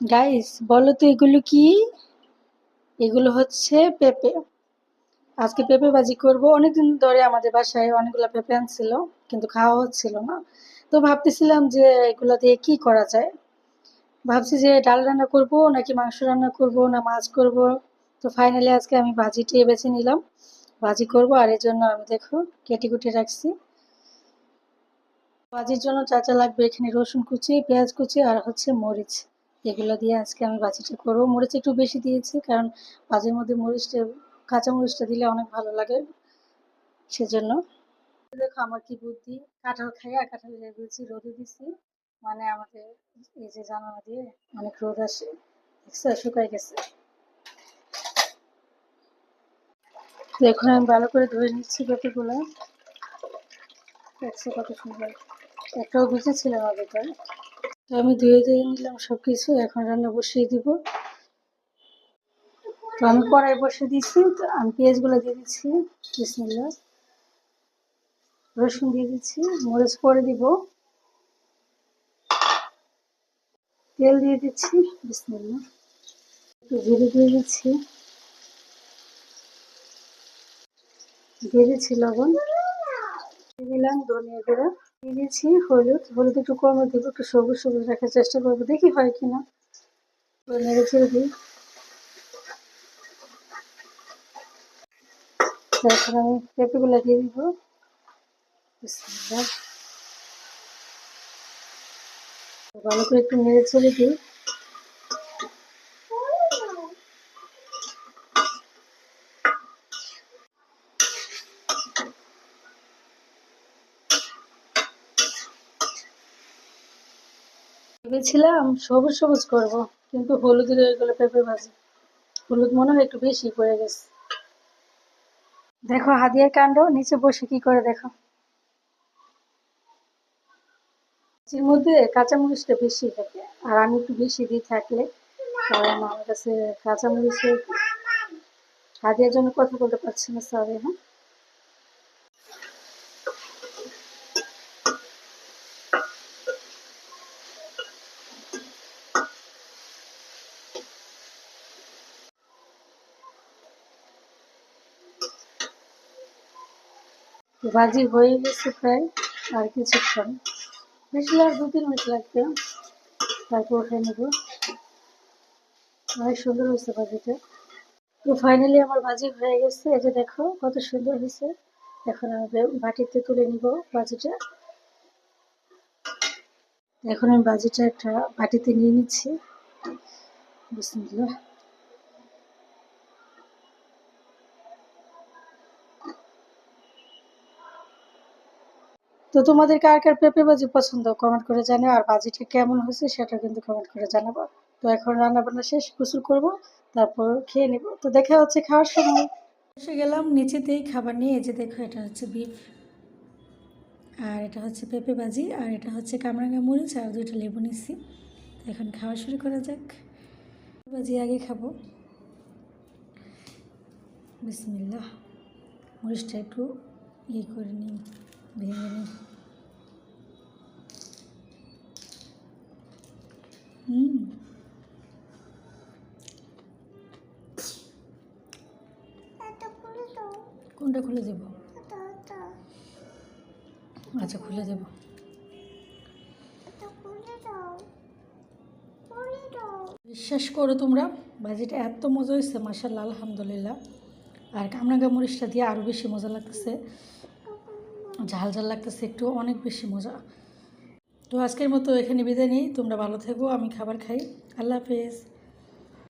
Guys বলো তো এগুলো কি? এগুলো হচ্ছে পেঁপে। আজকে পেঁপে ভাজি করব। অনেকদিন ধরে আমাদের বাসায় অনেকগুলো পেঁপে আনছিল, কিন্তু খাওয়া হচ্ছিল না। তো ভাবতেছিলাম যে এগুলো দিয়ে কি করা যায়? ভাবছি যে ডাল রান্না করব নাকি মাংস রান্না করব না মাছ করব? তো ফাইনালি আজকে আমি ভাজিটিয়ে বেছে নিলাম। ভাজি করব আর এর জন্য আমি দেখো কেটে কুটে রাখছি। ভাজির জন্য চা চা লাগবে এখানে রসুন কুচি, পেঁয়াজ কুচি আর হচ্ছে মরিচ। এগুলো দিয়ে আজকে আমি ভাজিটা করব। মরিচ একটু বেশি দিয়েছি, কারণ ভাজির মধ্যে মরিচটা, কাঁচা মরিচটা দিলে অনেক ভালো লাগে। সেজন্য দেখো আমার কি বুদ্ধি। কাঁঠাল খাই, আর কাঁঠাল দিয়েছি রোদে দিছি। মানে আমাদের এই যে জানালা দিয়ে অনেক রোদ আসে। দেখছ? শুকাই গেছে। তো এখন আমি ভালো করে ধুয়ে নিচ্ছি পেঁপেগুলো দেখছ কত সুন্দর। একটাও ছিল না ভেতরে। তো আমি ধুয়ে ধুয়ে নিলাম সব কিছু এখন রান্না বসিয়ে দিব। তো আমি কড়াই বসে দিচ্ছি তো আমি পেঁয়াজগুলো দিয়ে দিচ্ছি বিসমিল্লা রসুন দিয়ে দিচ্ছি, মরিচ পরে দিব। তেল দিয়ে দিচ্ছি বিসমিল্লা একটু জিরে দিয়ে দিচ্ছি। দিয়ে দিচ্ছি লবণ। দিলাম ধনিয়া গুঁড়ো। দিচ্ছি হলুদ হলুদ একটু কমে দেবো একটু সবুজ সবুজ রাখার চেষ্টা করব, দেখি হয় কিনা। নেড়ে ছেড়ে দিই। তারপর আমি পেঁপেগুলো দিয়ে দিব। ভালো একটু নেড়ে ছেড়ে দিই। ভেবেছিলাম সবুজ সবুজ করব, কিন্তু হলুদের এগুলো পেঁপে ভাজি। হলুদ মনে হয় একটু বেশি পড়ে গেছে। দেখো হাদিয়ার কাণ্ড, নিচে বসে কি করে দেখো। এর মধ্যে কাঁচামরিচটা বেশি থাকে, আর আমি একটু বেশি দিই থাকলে কারণ আমার কাছে কাঁচামরিচের হাদিয়ার জন্য কথা বলতে পারছি না সরি হ্যাঁ। ভাজি হয়ে গেছে প্রায় আর কিছুক্ষণ। বেশি আর দু তিন মিনিট লাগবে। তারপর উঠে নেব। অনেক সুন্দর হয়েছে ভাজিটা তো ফাইনালি আমার ভাজি হয়ে গেছে। এই যে দেখো, কত সুন্দর হয়েছে। এখন আমি বাটিতে তুলে নিব ভাজিটা এখন আমি ভাজিটা একটা বাটিতে নিয়ে নিচ্ছি। বিসমিল্লাহ। তো তোমাদের কার কার পেঁপে ভাজি পছন্দ? কমেন্ট করে জানাও। আর ভাজিটা কেমন হয়েছে সেটা কিন্তু কমেন্ট করে জানাব। তো এখন রান্না বান্না শেষ, গোসল করব, তারপর খেয়ে নেব। তো দেখা হচ্ছে খাওয়ার সময়। এসে গেলাম, নিচেতেই খাবার নিয়ে, এই যে দেখো, এটা হচ্ছে বিফ আর এটা হচ্ছে পেঁপে ভাজি আর এটা হচ্ছে কামরাঙ্গা মরিচ আর দুইটা লেবু নিচ্ছি। এখন খাওয়া শুরু করা যাক। ভাজি আগে খাব। বিসমিল্লাহ। মরিচটা একটু ইয়ে করে নিই। কোনটা খুলে দেব? আচ্ছা খুলে দেব। বিশ্বাস করো তোমরা ভাজিটা এত মজা হয়েছে মাসাল্লাহ আলহামদুলিল্লাহ। আর কামরাঙ্গা মরিচটা দিয়ে আরও বেশি মজা লাগতেছে। ঝাল ঝাল লাগতেছে, একটু অনেক বেশি মজা। তো আজকের মতো এখানে বিদায় নিই, তোমরা ভালো থেকো, আমি খাবার খাই। আল্লাহ হাফেজ।